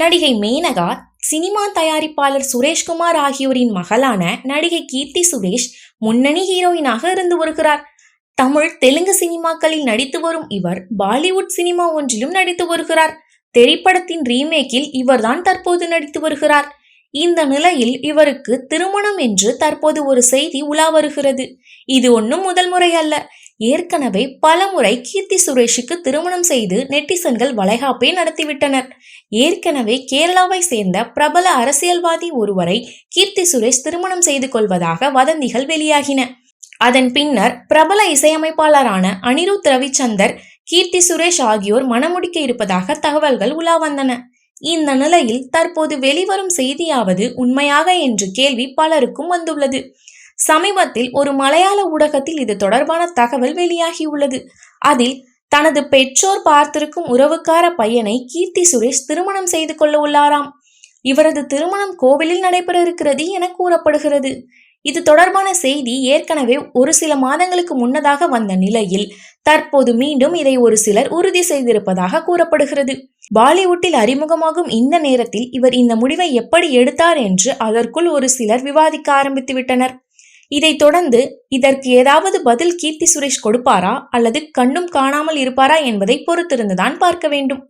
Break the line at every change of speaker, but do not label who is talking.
நடிகை மேனகா சினிமா தயாரிப்பாளர் சுரேஷ்குமார் ஆகியோரின் மகளான நடிகை கீர்த்தி சுரேஷ் முன்னணி ஹீரோயினாக இருந்து வருகிறார் தமிழ் தெலுங்கு சினிமாக்களில் நடித்து வரும் இவர் பாலிவுட் சினிமா ஒன்றிலும் நடித்து வருகிறார் திரைப்படத்தின் ரீமேக்கில் இவர்தான் தற்போது நடித்து வருகிறார் இந்த நிலையில் இவருக்கு திருமணம் என்று தற்போது ஒரு செய்தி உலா வருகிறது இது ஒன்றும் முதல் முறை அல்ல ஏற்கனவே பலமுறை கீர்த்தி சுரேஷுக்கு திருமணம் செய்து நெட்டிசன்கள் வளைகாப்பை நடத்திவிட்டனர் ஏற்கனவே கேரளாவை சேர்ந்த பிரபல அரசியல்வாதி ஒருவரை கீர்த்தி சுரேஷ் திருமணம் செய்து கொள்வதாக வதந்திகள் வெளியாகின அதன் பின்னர் பிரபல இசையமைப்பாளரான அனிருத் ரவிச்சந்தர் கீர்த்தி சுரேஷ் ஆகியோர் மனமுடிக்க இருப்பதாக தகவல்கள் உலா வந்தன இந்த நிலையில் தற்போது வெளிவரும் செய்தியாவது உண்மையாக என்று கேள்வி பலருக்கும் வந்துள்ளது சமீபத்தில் ஒரு மலையாள ஊடகத்தில் இது தொடர்பான தகவல் வெளியாகியுள்ளது அதில் தனது பெற்றோர் பார்த்திருக்கும் உறவுக்கார பையனை கீர்த்தி சுரேஷ் திருமணம் செய்து கொள்ள உள்ளாராம் இவரது திருமணம் கோவிலில் நடைபெற இருக்கிறது என கூறப்படுகிறது இது தொடர்பான செய்தி ஏற்கனவே ஒரு சில மாதங்களுக்கு முன்னதாக வந்த நிலையில் தற்போது மீண்டும் இதை ஒரு சிலர் உறுதி செய்திருப்பதாக கூறப்படுகிறது பாலிவுட்டில் அறிமுகமாகும் இந்த நேரத்தில் இவர் இந்த முடிவை எப்படி எடுத்தார் என்று அதற்குள் ஒரு சிலர் விவாதிக்க ஆரம்பித்து விட்டனர் இதைத் தொடர்ந்து இதற்கு ஏதாவது பதில் கீர்த்தி சுரேஷ் கொடுப்பாரா அல்லது கண்ணும் காணாமல் இருப்பாரா என்பதை பொறுத்திருந்துதான் பார்க்க வேண்டும்